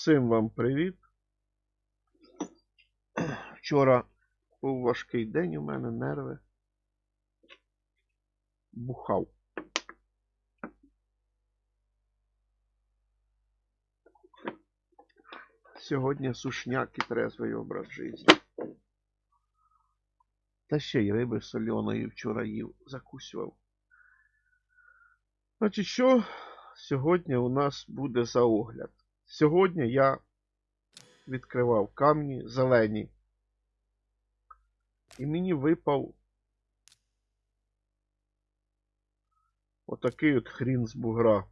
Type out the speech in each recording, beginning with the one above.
Всім вам привіт. Вчора був важкий день у мене, нерви. Бухав. Сьогодні сушняк і трезвий образ життя. Та ще й риби соляної вчора їв, закусював. Значить, що сьогодні у нас буде за огляд? Сьогодні я відкривав камні зелені. І мені випав отакий от хрін з бугра.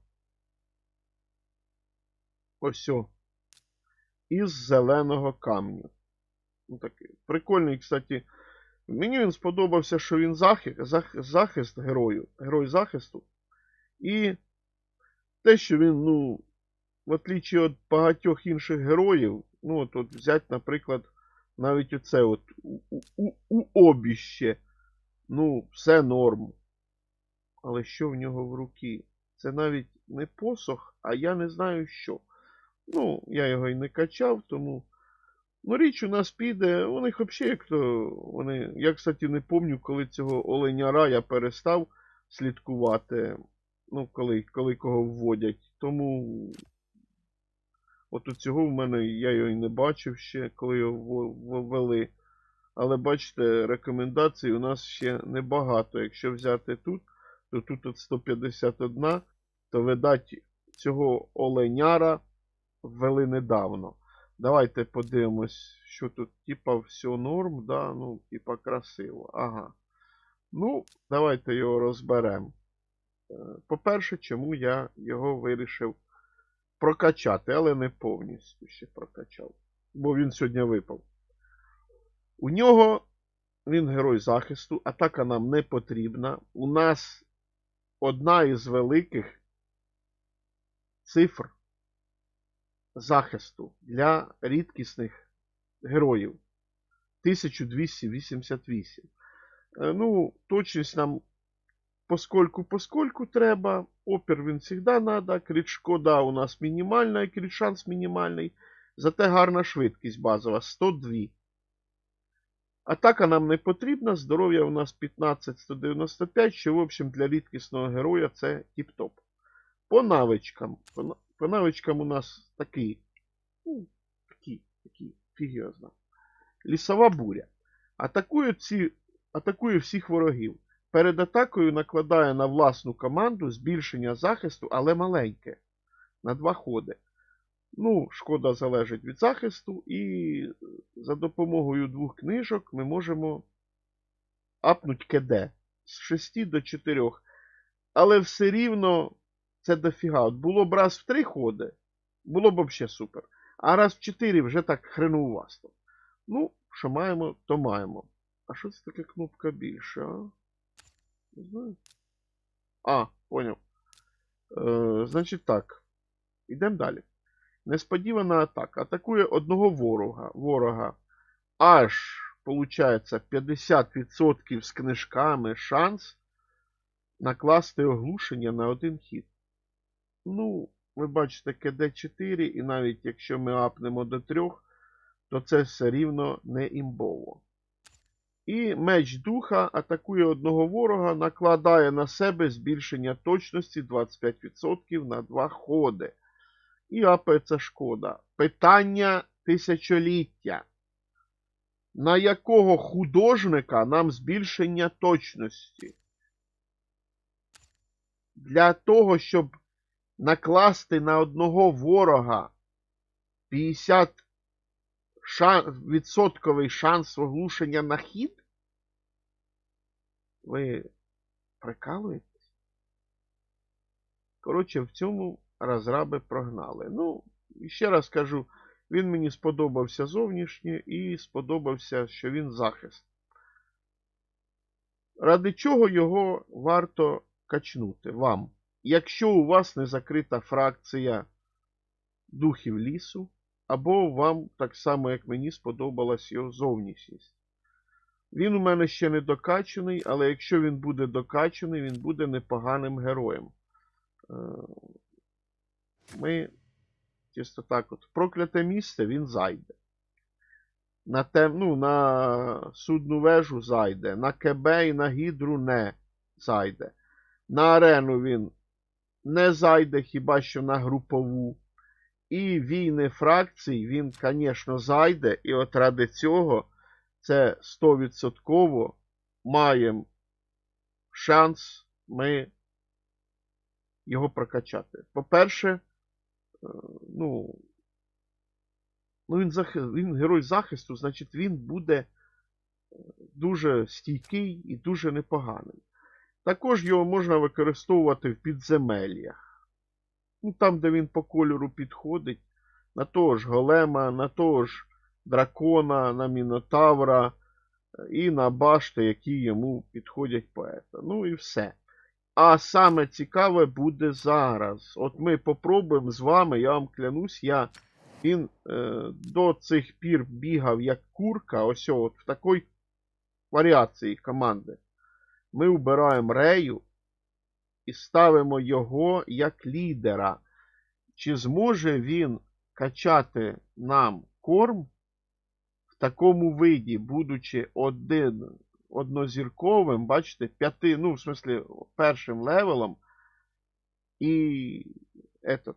Ось о. Із зеленого камню. Такий. Прикольний, кстати. Мені він сподобався, що він захист, захист герою, герой захисту. І те, що він, ну, в отличие від багатьох інших героїв, ну, от, от взяти, наприклад, навіть оце от у, у, у обіще. Ну, все норм. Але що в нього в руки? Це навіть не посох, а я не знаю що. Ну, я його і не качав, тому. Ну, річ у нас піде, у них взагалі як то. Вони. Я, кстати, не пам'ятаю, коли цього оленяра я перестав слідкувати. Ну, коли, коли кого вводять. Тому. От у цього в мене я його і не бачив ще, коли його ввели. Але бачите, рекомендацій у нас ще небагато. Якщо взяти тут, то тут от 151, то видать цього оленяра ввели недавно. Давайте подивимось, що тут, типа, все норм, да, ну, типа, красиво. Ага. Ну, давайте його розберемо. По-перше, чому я його вирішив прокачати, але не повністю ще прокачав. Бо він сьогодні випав. У нього він герой захисту, атака нам не потрібна. У нас одна із великих цифр захисту для рідкісних героїв. 1288. Ну, точність нам поскольку поскольку треба. Опір він завжди треба. Крит шкода у нас мінімальна, крит шанс мінімальний. Зате гарна швидкість базова 102. Атака нам не потрібна. Здоров'я у нас 15-195, що, в общем, для рідкісного героя це тіп-топ. По навичкам. По, по навичкам у нас такий. Ну, такі, такі, фіг його знає. Лісова буря. Атакує, ці, атакує всіх ворогів. Перед атакою накладає на власну команду збільшення захисту, але маленьке. На два ходи. Ну, шкода залежить від захисту, і за допомогою двох книжок ми можемо апнути КД з 6 до 4. Але все рівно це дофіга. От було б раз в 3 ходи, було б взагалі супер. А раз в 4 вже так хренуваsto. Ну, що маємо, то маємо. А що це таке кнопка більше, а? Не знаю. А, поняв. Е, Значить так. Йдемо далі. Несподівана атака. Атакує одного ворога. Ворога. Аж, виходить, 50% з книжками шанс накласти оглушення на один хід. Ну, ви бачите, КД4, і навіть якщо ми апнемо до 3, то це все рівно не імбово. І меч духа атакує одного ворога, накладає на себе збільшення точності 25% на 2 ходи. І апається шкода. Питання тисячоліття. На якого художника нам збільшення точності? Для того, щоб накласти на одного ворога 50 шан... відсотковий шанс оглушення на хід? Ви прикалуєтесь? Коротше, в цьому розраби прогнали. Ну, ще раз кажу, він мені сподобався зовнішнє і сподобався, що він захист. Ради чого його варто качнути вам? Якщо у вас не закрита фракція духів лісу, або вам так само, як мені, сподобалась його зовнішність. Він у мене ще не докачаний, але якщо він буде докачаний, він буде непоганим героєм. Ми чисто так от, прокляте місце він зайде. На, тем, ну, на судну вежу зайде, на КБ і на гідру не зайде. На арену він не зайде, хіба що на групову. І війни фракцій він, звісно, зайде, і от ради цього це 100% маємо шанс ми його прокачати. По-перше, е, ну, ну він, захи... він герой захисту, значить він буде е, дуже стійкий і дуже непоганий. Також його можна використовувати в підземеллях. Ну, там, де він по кольору підходить, на того ж голема, на того ж дракона, на мінотавра е, і на башти, які йому підходять поета. Ну і все. А саме цікаве буде зараз. От ми попробуємо з вами, я вам клянусь, я він е, до цих пір бігав як курка, ось от в такій варіації команди. Ми вбираємо Рею і ставимо його як лідера. Чи зможе він качати нам корм в такому виді, будучи один, однозірковим, бачите, п'яти, ну, в смислі, першим левелом і этот,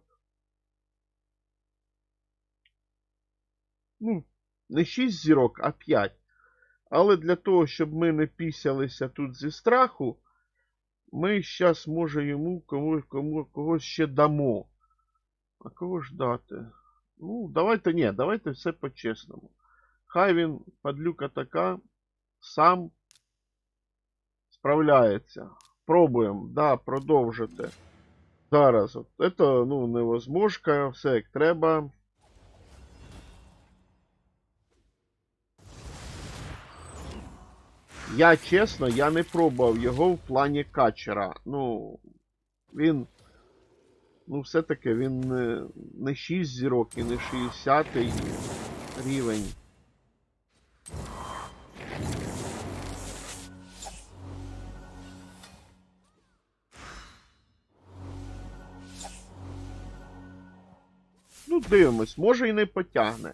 ну, не 6 зірок, а 5. Але для того, щоб ми не пісялися тут зі страху, ми зараз, може, йому кому, кому, когось ще дамо. А кого ж дати? Ну, давайте ні, давайте все по-чесному. Хай він, падлюка така, сам справляється. Пробуємо, да, продовжити. Зараз. От, це, ну, невозможно, все як треба. Я чесно, я не пробував його в плані качера. Ну, він. Ну, все-таки він не, не 6 зірок і не 60 рівень. Ну, дивимось, може і не потягне.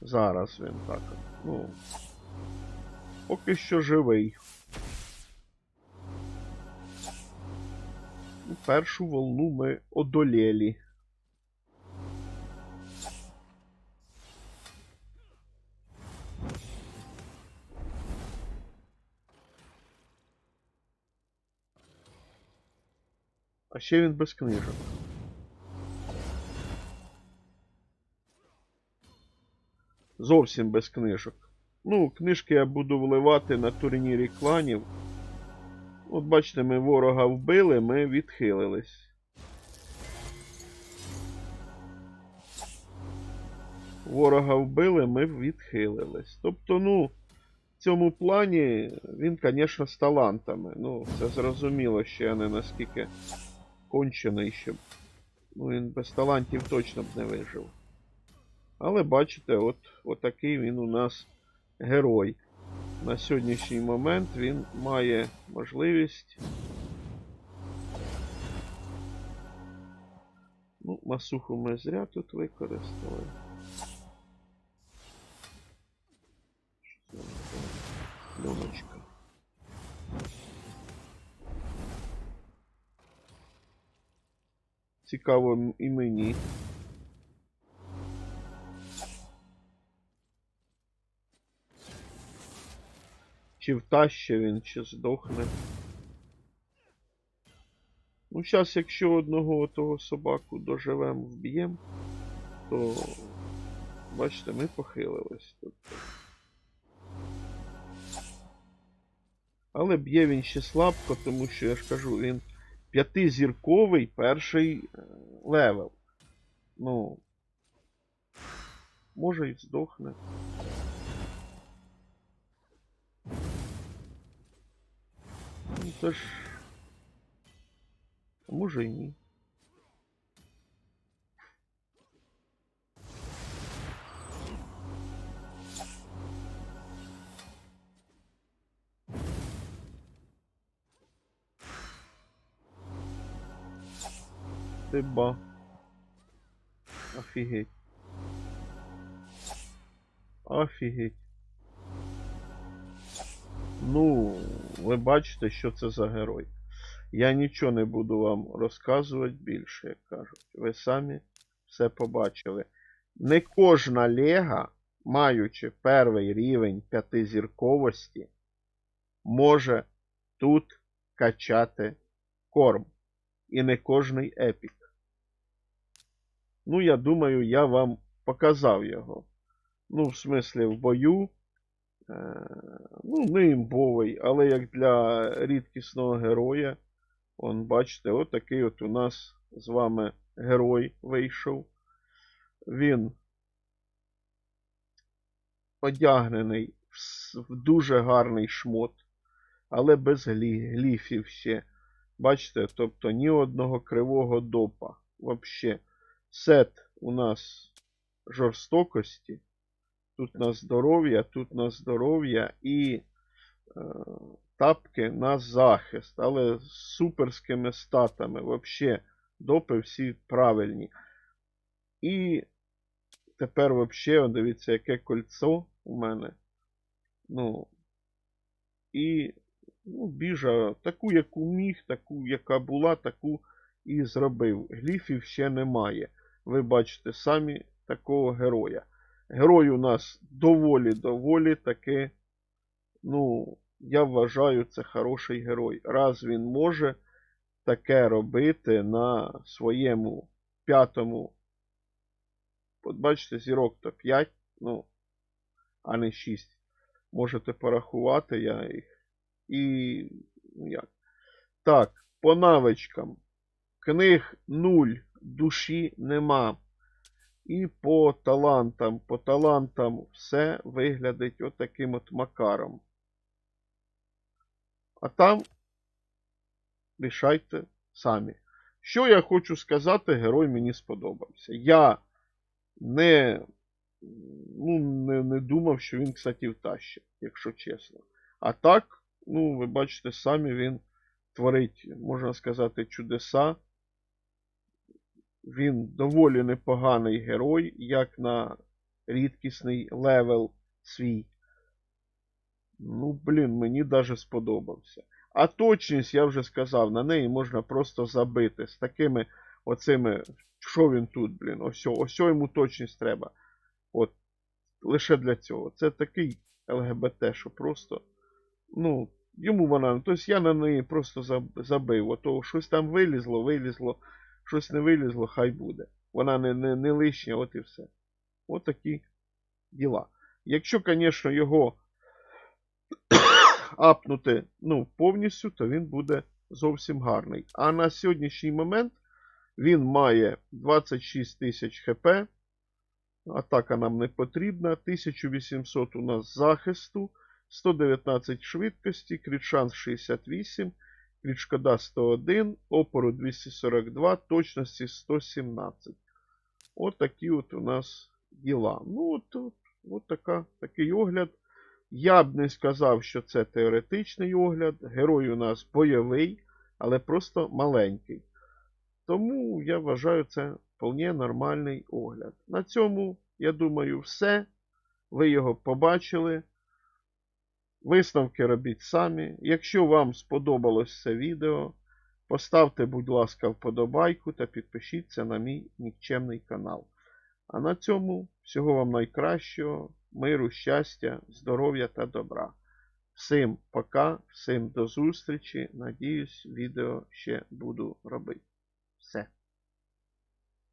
Зараз він так. Ну. Поки що живий. Першу волну ми одолєлі. А ще він без книжок. Зовсім без книжок. Ну, книжки я буду вливати на турнірі кланів. От бачите, ми ворога вбили, ми відхилились. Ворога вбили, ми відхилились. Тобто, ну, в цьому плані він, звісно, з талантами. Ну, це зрозуміло, що я не наскільки кончений, щоб. Ну, він без талантів точно б не вижив. Але бачите, от, отакий він у нас герой. На сьогоднішній момент він має можливість. Ну, масуху ми зря тут використали. Пленочка. Цікаво і мені. Чи втаще він, чи здохне. Ну, зараз, якщо одного того собаку доживемо, вб'ємо, то бачите, ми похилились тут. Але б'є він ще слабко, тому що я ж кажу, він п'ятизірковий перший е, левел. Ну. Може і здохне. це ж. А може і ні. Ти ба. Офігеть. Офігеть. Ну, Ви бачите, що це за герой. Я нічого не буду вам розказувати більше, як кажуть. Ви самі все побачили. Не кожна лега, маючи перший рівень п'ятизірковості, може тут качати корм. І не кожний епік. Ну, я думаю, я вам показав його. Ну, в смислі, в бою. Е, ну, не імбовий, але як для рідкісного героя. Он, бачите, отакий от у нас з вами герой вийшов. Він одягнений в, дуже гарний шмот, але без глі, гліфів ще. Бачите, тобто ні одного кривого допа. Вообще, сет у нас жорстокості. Тут на здоров'я, тут на здоров'я і е, тапки на захист, але з суперськими статами. Вообще, допи всі правильні. І тепер он, дивіться, яке кольцо у мене. Ну. І ну, біжа таку, яку міг, таку, яка була, таку і зробив. Гліфів ще немає. Ви бачите самі такого героя. Герой у нас доволі-доволі таки, ну, я вважаю, це хороший герой. Раз він може таке робити на своєму п'ятому. От бачите, зірок то 5, ну, а не 6. Можете порахувати я їх. І. ну, як? Так, по навичкам. Книг 0, душі нема. І по талантам. По талантам все виглядить отаким от макаром. А там рішайте самі. Що я хочу сказати, герой мені сподобався. Я не, ну, не, не думав, що він, кстати, втащить, якщо чесно. А так, ну, ви бачите, самі він творить, можна сказати, чудеса. Він доволі непоганий герой, як на рідкісний левел свій. Ну, блін, мені даже сподобався. А точність, я вже сказав, на неї можна просто забити з такими оцими. Що він тут, блін? Ось, ось йому точність треба. От, лише для цього. Це такий ЛГБТ, що просто. Ну, йому вона. Тобто я на неї просто забив. Ото щось там вилізло, вилізло, щось не вилізло, хай буде. Вона не, не, не лишня, от і все. От такі діла. Якщо, звісно, його апнути ну, повністю, то він буде зовсім гарний. А на сьогоднішній момент він має 26 тисяч хп. Атака нам не потрібна. 1800 у нас захисту, 119 швидкості, крит шанс 68, крит шкода 101, опору 242, точності 117. От такі от у нас діла. Ну, от, от, от така, такий огляд. Я б не сказав, що це теоретичний огляд. Герой у нас бойовий, але просто маленький. Тому я вважаю це вполне нормальний огляд. На цьому, я думаю, все. Ви його побачили. Висновки робіть самі. Якщо вам сподобалось це відео, поставте, будь ласка, вподобайку та підпишіться на мій нікчемний канал. А на цьому всього вам найкращого, миру, щастя, здоров'я та добра. Всім пока, всім до зустрічі. Надіюсь, відео ще буду робити. Все.